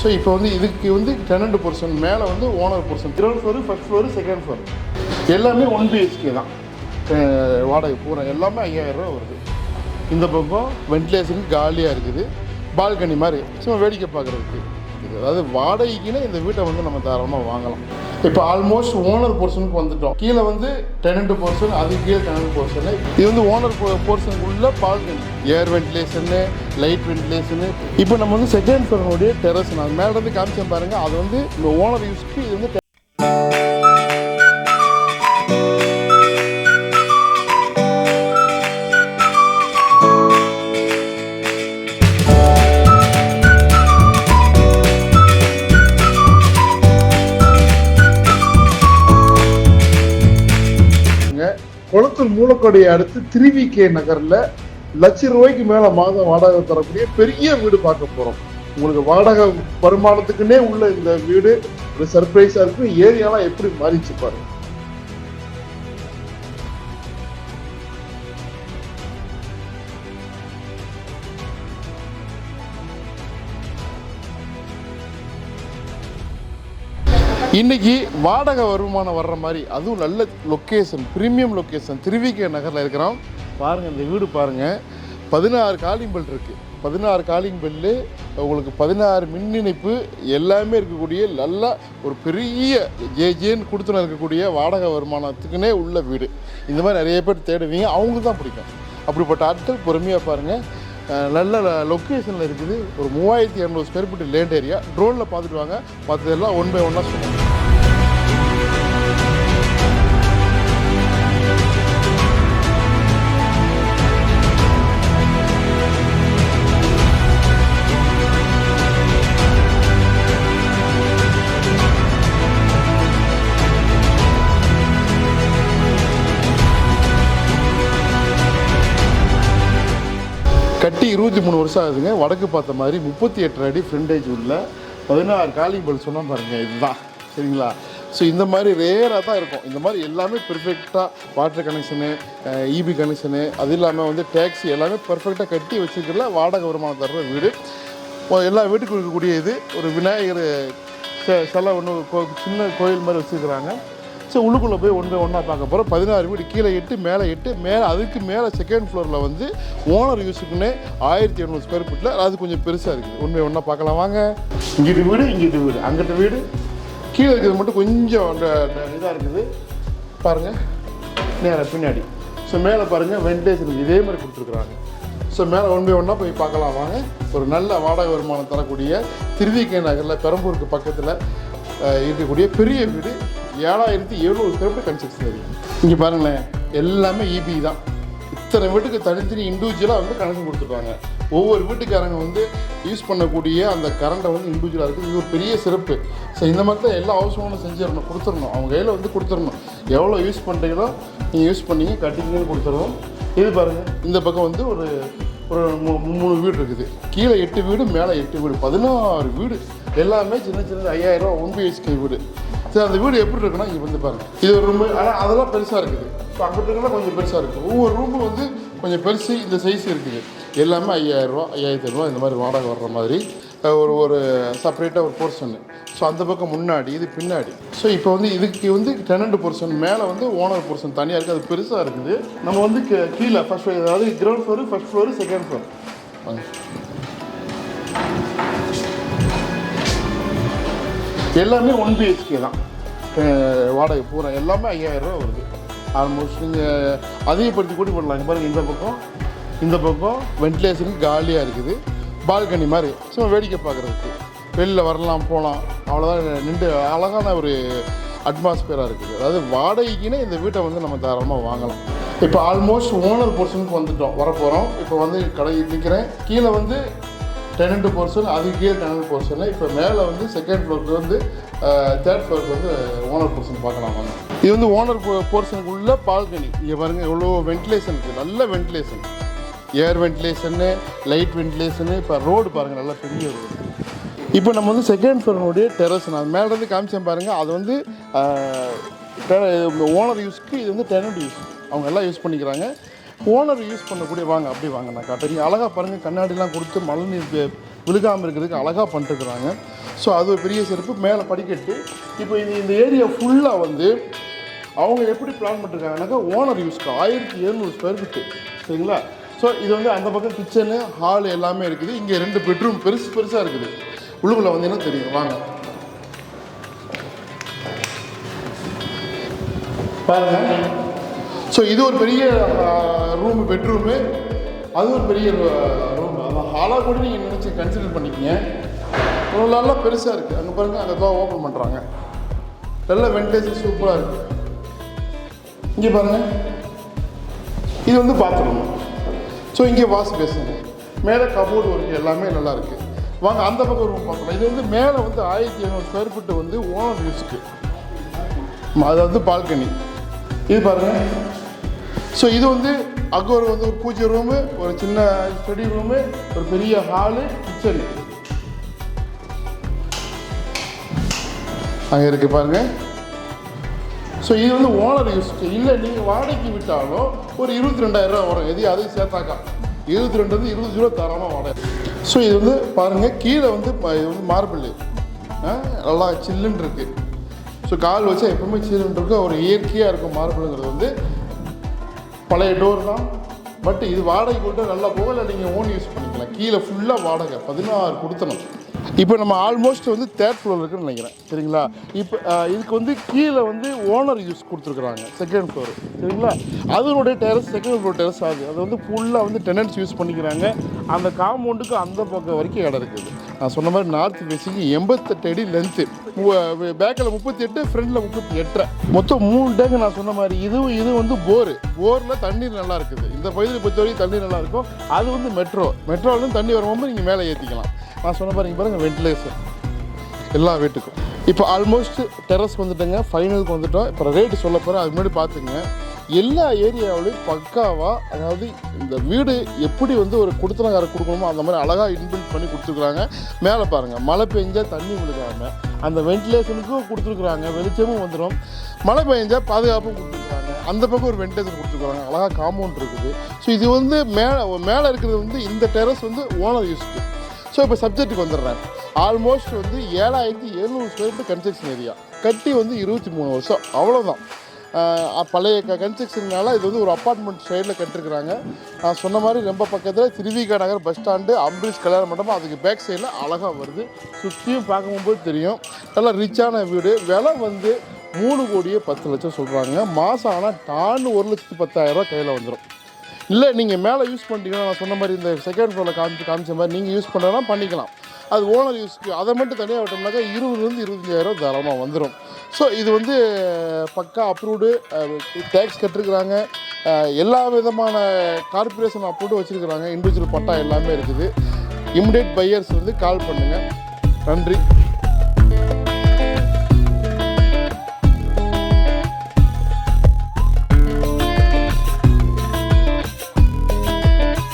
So இப்போ வந்து இதுக்கு வந்து டெனண்ட் போர்ஷன் மேலே வந்து owner portion ground floor first floor second floor எல்லாமே ஒன் பிஹெச்கே தான். வாடகை பூரா எல்லாமே ஐயாயிரம் ரூபா வருது. இந்த பக்கம் வென்டிலேஷன் காலியாக இருக்குது. பால்கனி மாதிரி. சும்மா வேடிக்கை பார்க்குறதுக்கு. இது அதாவது வாடகைக்குன்னு இந்த வீட்டை வந்து நம்ம தாராளமாக வாங்கலாம். இப்போ ஆல்மோஸ்ட் ஓனர் போர்ஷனுக்கு வந்துட்டோம். கீழே வந்து டெனண்ட் போர்ஷன் அது கீழே டெனண்ட் போர்ஷன் இது வந்து owner போர்ஷனுக்குள்ள balcony air ventilation light ventilation இப்போ நம்ம வந்து செகண்ட் ஃப்ளோருடைய டெரஸ் நான் மேலே இருந்து காமிச்சேன் பாருங்கள் அது வந்து இந்த ஓனர் யூஸ்க்கு இது வந்து குளத்தூர் மூலக்கொடையை அடுத்து திருவிகே நகர்ல லட்ச ரூபாய்க்கு மேல மாதம் வாடகை தரக்கூடிய பெரிய வீடு பார்க்க போறோம். உங்களுக்கு வாடகை வருமானத்துக்குன்னே உள்ள இந்த வீடு ஒரு சர்ப்ரைஸா இருக்கும். ஏரியாலாம் எப்படி மாறிச்சு பாருங்க. இன்னைக்கு வாடகை வருமானம் வர்ற மாதிரி அதுவும் நல்ல லொக்கேஷன் ப்ரீமியம் லொக்கேஷன் திருவிகே நகரில் இருக்கிறோம். பாருங்கள் இந்த வீடு பாருங்கள் பதினாறு காலிங் பெல் இருக்குது பதினாறு காலிங் பெல்லு உங்களுக்கு பதினாறு மின் இணைப்பு எல்லாமே இருக்கக்கூடிய நல்ல ஒரு பெரிய ஜே ஜேன்னு கொடுத்துன இருக்கக்கூடிய வாடகை வருமானத்துக்குன்னே உள்ள வீடு. இந்த மாதிரி நிறைய பேர் தேடுவீங்க. அவங்களுக்கு தான் பிடிக்கும். அப்படிப்பட்ட ஆட்கள் பொறுமையாக பாருங்கள் நல்ல லொக்கேஷனில் இருக்குது. ஒரு மூவாயிரத்தி இரநூறு ஸ்கொயர் ஃபீட் லேண்ட் ஏரியா ட்ரோனில் பார்த்துட்டு வாங்க. மற்றதெல்லாம் ஒன் பை ஒன்னாக சொல்லுங்கள் கட்டி இருபத்தி மூணு வருஷம் ஆகுதுங்க. வடக்கு பார்த்த மாதிரி முப்பத்தி எட்டு அடி ஃப்ரெண்டேஜ் உள்ள பதினாறு காலிங் பல் சொன்னால் பாருங்க இதுதான். சரிங்களா? ஸோ இந்த மாதிரி ரேராக தான் இருக்கும். இந்த மாதிரி எல்லாமே பெர்ஃபெக்டாக வாட்டர் கனெக்ஷனு இபி கனெக்ஷனு அது இல்லாமல் வந்து டேக்ஸி எல்லாமே பெர்ஃபெக்டாக கட்டி வச்சுக்கிறதுல வாடகை வருமானம் தர்ற வீடு. எல்லா வீட்டுக்கும் இருக்கக்கூடிய இது. ஒரு விநாயகர் செ- ஒன்று கோ சின்ன கோயில் மாதிரி வச்சுருக்குறாங்க. ஸோ உள்ளுக்குள்ளே போய் ஒன் பை ஒன்றா பார்க்க போகிறோம் பதினாறு வீடு கீழே எட்டு மேலே எட்டு மேலே அதுக்கு மேலே செகண்ட் ஃப்ளோரில் வந்து ஓனர் யூஸுக்குன்னே ஆயிரத்தி எழுநூறு ஸ்கொயர் ஃபீட்டில் அது கொஞ்சம் பெருசாக இருக்குது. ஒன் பை ஒன்றா பார்க்கலாம் வாங்க. இங்கிட்டு வீடு இங்கிட்டு வீடு. அங்கிட்ட வீடு. கீழே இருக்கிறது மட்டும் கொஞ்சம் அந்த இதாக இருக்குது. பாருங்கள் நேராக பின்னாடி. ஸோ மேலே பாருங்கள் வென்டிலேஷன் இதே மாதிரி கொடுத்துருக்குறாங்க. ஸோ மேலே ஒன் பை ஒன்றா போய் பார்க்கலாம் வாங்க. ஒரு நல்ல வாடகை வருமானம் தரக்கூடிய திருவிகை நகரில் பெரம்பூருக்கு பக்கத்தில் இருக்கக்கூடிய பெரிய வீடு. ஏழாயிரத்தி எழுநூறு ஸ்கொயர் கன்ஸ்ட்ரக்ஷன் இருக்குது இங்கே பாருங்களேன் எல்லாமே இபி தான். இத்தனை வீட்டுக்கு தனித்தனி இண்டிவிஜுவலாக வந்து கனெக்ஷன் கொடுத்துருக்காங்க. ஒவ்வொரு வீட்டுக்காரங்க வந்து யூஸ் பண்ணக்கூடிய அந்த கரண்ட்டை வந்து இண்டிவிஜுவலாக இருக்குது இது ஒரு பெரிய சிறப்பு. ஸோ இந்த மாதிரி தான் எல்லா ஹவுஸ் ஓனரும் செஞ்சிடணும் கொடுத்துடணும். அவங்க கையில் வந்து கொடுத்துடணும். எவ்வளோ யூஸ் பண்ணுறீங்களோ நீங்கள் யூஸ் பண்ணிங்க கட்டிங்கன்னு கொடுத்துடணும். இது பாருங்கள் இந்த பக்கம் வந்து ஒரு ஒரு மூணு வீடு இருக்குது. கீழே எட்டு வீடு மேலே எட்டு வீடு. பதினாறு வீடு. எல்லாமே சின்ன சின்ன ஐயாயிரம் ரூபா ஒன் பிஹெச்கே வீடு. சரி அந்த வீடு எப்படி இருக்குன்னா இங்கே வந்து பாருங்க. இது ஒரு ரூம் ஆனால் அதெல்லாம் பெருசாக இருக்குது. ஸோ அங்கிட்டு இருக்கலாம் கொஞ்சம் பெருசாக இருக்குது ஒவ்வொரு ரூமும் வந்து கொஞ்சம் பெருசு இந்த சைஸ் இருக்குது. எல்லாமே ஐயாயிரரூவா ஐயாயிரத்தி ரூபா இந்த மாதிரி வாடகை வர்ற மாதிரி. ஒரு ஒரு செப்பரேட்டாக ஒரு போர்ஷன் ஸோ அந்த பக்கம் முன்னாடி இது பின்னாடி. ஸோ இப்போ வந்து இதுக்கு வந்து டெனண்ட் போர்ஷன் மேலே வந்து ஓனர் போர்ஷன் தனியாக இருக்குது அது பெருசாக இருக்குது. நம்ம வந்து கீழே கீழே ஃபர்ஸ்ட் அதாவது ground floor first floor second floor எல்லாமே ஒன் பிஹெச்கே தான். வாடகை பூரா எல்லாமே ஐயாயிரம் ரூபா வருது. ஆல்மோஸ்ட் நீங்கள் அதிகப்படுத்தி கூட பண்ணலாம் இங்க பாருங்க இந்த பக்கம் இந்த பக்கம் வென்டிலேஷனுக்கு காலியாக இருக்குது. பால்கனி மாதிரி. சும்மா வேடிக்கை பார்க்குறதுக்கு. வெளியில் வரலாம் போகலாம் அவ்வளோதான் நின்று அழகான ஒரு அட்மாஸ்பியராக இருக்குது. அதாவது வாடகைக்குன்னே இந்த வீட்டை வந்து நம்ம தாராளமாக வாங்கலாம். இப்போ ஆல்மோஸ்ட் ஓனர் போர்ஷனுக்கு வந்துட்டோம் வரப்போகிறோம் இப்போ வந்து கடை நிற்கிறேன் கீழே வந்து டெனண்ட்டு போர்ஷன் அது கீழே டெனண்ட் போர்ஷன் இப்போ மேலே வந்து செகண்ட் ஃப்ளோருக்கு வந்து தேர்ட் ஃப்ளோருக்கு வந்து ஓனர் போர்ஷன் பார்க்கலாம் வாங்க. இது வந்து ஓனர் போர்ஷனுக்கு உள்ள பால்கனி இங்கே பாருங்கள் எவ்வளோ வென்டிலேஷன் இருக்குது நல்ல ventilation air ventilation light ventilation இப்போ ரோடு பாருங்கள் நல்லா பெரிய ரோடு இப்போ நம்ம வந்து செகண்ட் ஃப்ளோருடைய டெரஸ் நான் மேலேருந்து காமிச்சேன் பாருங்கள் அது வந்து ஓனர் யூஸ்க்கு இது வந்து டெனண்ட் யூஸ் அவங்க எல்லாம் யூஸ் பண்ணிக்கிறாங்க. ஓனர் யூஸ் பண்ணக்கூடிய வாங்க அப்படி வாங்க நான் காட்டுறேன் அழகாக பாருங்கள் கண்ணாடிலாம் கொடுத்து மழை நீர் விழுகாமல் இருக்கிறதுக்கு அழகாக பண்ணிட்டுருக்குறாங்க. ஸோ அது ஒரு பெரிய சிறப்பு. மேலே படிக்கட்டு. இப்போ இது இந்த ஏரியா ஃபுல்லாக வந்து அவங்க எப்படி பிளான் பண்ணிருக்காங்கனாக்கா ஓனர் யூஸ்க்கு ஆயிரத்தி எழுநூறு ஸ்கொயர் ஃபிட்டு சரிங்களா? ஸோ இது வந்து அந்த பக்கம் கிச்சனு ஹால் எல்லாமே இருக்குது. இங்கே ரெண்டு பெட்ரூம் பெருசு பெருசாக இருக்குது. உள்ளுக்குள்ளே வந்தீங்கன்னா தெரியும்? வாங்க. பாருங்கள் ஸோ இது ஒரு பெரிய ரூம் பெட்ரூமு அது ஒரு பெரிய ரூம் அதான் ஹாலாக கூட நீங்கள் நினச்சி கன்சிடர் பண்ணிக்கிங்க. ஒரு நல்லா பெருசாக இருக்குது அங்கே பாருங்கள் அங்கே தான் ஓப்பன் பண்ணுறாங்க நல்ல வென்டிலேஷன் சூப்பராக இருக்குது இங்கே பாருங்கள் இது வந்து பாத்ரூம் ஸோ இங்கே வாஷ் பேசுங்க. மேலே கபோர்டு ஒர்க் எல்லாமே நல்லாயிருக்கு வாங்க அந்த பக்கம் ரூம் பார்க்கலாம். இது வந்து மேலே வந்து ஆயிரத்தி ஐநூறு ஸ்கொயர் ஃபீட்டு வந்து ஓனர் யூஸ்க்கு அது வந்து பால்கனி இது பாருங்கள் ஸோ இது வந்து அக்பர் வந்து ஒரு பூஜை ரூமு ஒரு சின்ன ஸ்டடி ரூமு ஒரு பெரிய ஹாலு கிச்சனு அங்கே இருக்கு பாருங்க. ஸோ இது வந்து ஓனர் யூஸ் இல்லை நீங்கள் வாடகைக்கு விட்டாலும் ஒரு இருபத்தி ரெண்டாயிரம் ரூபா வரும். எது அதையும் சேர்த்தாக்கா. இருபத்தி ரெண்டு வந்து இருபது ரூபா தரமாக வாடகை. ஸோ இது வந்து பாருங்கள் கீழே வந்து இது வந்து மார்பிள் நல்லா சில்லுன்னு இருக்குது ஸோ கால் வச்சா எப்பவுமே சில்லுன்னு இருக்கும் ஒரு இயற்கையாக இருக்கும் மார்பிளுங்கிறது வந்து. பழைய டோர் தான். பட் இது வாடகை கொடுத்தா நல்லா போகும் இல்லை நீங்கள் ஓன் யூஸ் பண்ணிக்கலாம். கீழே ஃபுல்லாக வாடகை பதினாறு கொடுத்தணும். இப்போ நம்ம ஆல்மோஸ்ட் வந்து தேர்ட் ஃப்ளோர் இருக்குன்னு நினைக்கிறேன். சரிங்களா? இப்போ இதுக்கு வந்து கீழே வந்து ஓனர் யூஸ் கொடுத்துருக்குறாங்க செகண்ட் ஃப்ளோர் சரிங்களா? அதனுடைய டெரஸ் செகண்ட் ஃப்ளோர் டெரஸ் ஆகுது. அது வந்து ஃபுல்லாக வந்து டெனன்ட்ஸ் யூஸ் பண்ணிக்கிறாங்க. அந்த காம்பவுண்டுக்கு அந்த பக்கம் வரைக்கும் இடம் இருக்குது. நான் சொன்ன மாதிரி நார்த் ஃபேஸிங்கு எண்பத்தெட்டு அடி லென்த்து பேக்கில் முப்பத்தி எட்டு ஃப்ரண்டில் முப்பத்தி எட்டரை மொத்தம் மூணு டேங்கு நான் சொன்ன மாதிரி. இதுவும் இது வந்து போரு போரில் தண்ணீர் நல்லா இருக்குது. இந்த பகுதியை பொறுத்த வரைக்கும் தண்ணீர் நல்லா இருக்கும். அது வந்து மெட்ரோ மெட்ரோலேருந்து தண்ணி வரும்போது நீங்கள் மேலே ஏற்றிக்கலாம் நான் சொன்ன பாருங்க பாருங்கள் வென்டிலேஷன் எல்லா வீட்டுக்கும். இப்போ ஆல்மோஸ்ட் டெரஸ் வந்துட்டேங்க. ஃபைனலுக்கு வந்துட்டோம். இப்போ ரேட்டு சொல்ல போகிறேன் அது முன்னாடி பார்த்துங்க எல்லா ஏரியாவிலையும் பக்காவாக அதாவது இந்த வீடு எப்படி வந்து ஒரு குடுத்தனக்கார கொடுக்கணுமோ அந்த மாதிரி அழகாக இன்பில்ட் பண்ணி கொடுத்துருக்குறாங்க. மேலே பாருங்கள் மழை பெஞ்சா தண்ணி விழுகாம அந்த வென்டிலேஷனுக்கும் கொடுத்துருக்குறாங்க வெளிச்சமும் வந்துடும் மழை பெஞ்சா பாதுகாப்பும் கொடுத்துருக்குறாங்க. அந்த பக்கம் ஒரு வென்டிலேஷன் கொடுத்துருக்குறாங்க. அழகாக காம்பவுண்ட் இருக்குது. ஸோ இது வந்து மேலே மேலே இருக்கிறது வந்து இந்த டெரஸ் வந்து ஓனர் யூஸ்க்கு ஸோ இப்போ சப்ஜெக்ட்டுக்கு வந்துடுறேன். ஆல்மோஸ்ட் வந்து ஏழாயிரத்தி எழுநூறு ஸ்கொயர் ஃபீட் கன்ஸ்ட்ரக்ஷன் ஏரியா கட்டி வந்து இருபத்தி மூணு வருஷம். அவ்வளோதான் பழைய க கன்ஸ்ட்ரக்ஷன்னால இது வந்து ஒரு அப்பார்ட்மெண்ட் சைடில் கட்டிருக்கிறாங்க. நான் சொன்ன மாதிரி ரொம்ப பக்கத்தில் திருவிகா நகர் பஸ் ஸ்டாண்டு அம்பரீஷ் கல்யாண மண்டபம் அதுக்கு பேக் சைடில் அழகாக வருது. சுற்றியும் பார்க்கும்போது தெரியும். நல்லா ரிச்சான வீடு. விலை வந்து மூணு கோடியே பத்து லட்சம் சொல்கிறாங்க மாதம் ஆனால் டான்னு ஒரு லட்சத்து பத்தாயிரரூவா கையில் வந்துடும் இல்லை நீங்கள் மேலே யூஸ் பண்ணிட்டீங்கன்னா நான் சொன்ன மாதிரி இந்த செகண்ட் ஃப்ளோரில் காமிச்சு காமிச்ச மாதிரி நீங்கள் யூஸ் பண்ணுறதுனா பண்ணிக்கலாம். அது ஓனர் யூஸ்க்கு அதை மட்டும் தனியாக விட்டோம்னாக்கா இருபதுலேருந்து இருபத்தஞ்சாயிரம் தாராளமாக வந்துடும் ஸோ இது வந்து பக்கா அப்ரூவ்டு டேக்ஸ் கட்டிருக்கிறாங்க. எல்லா விதமான கார்பரேஷன் அப்ரூவ்டு வச்சுருக்கிறாங்க. இண்டிவிஜுவல் பட்டா எல்லாமே இருக்குது. இமிடியேட் பையர்ஸ் வந்து கால் பண்ணுங்கள் நன்றி.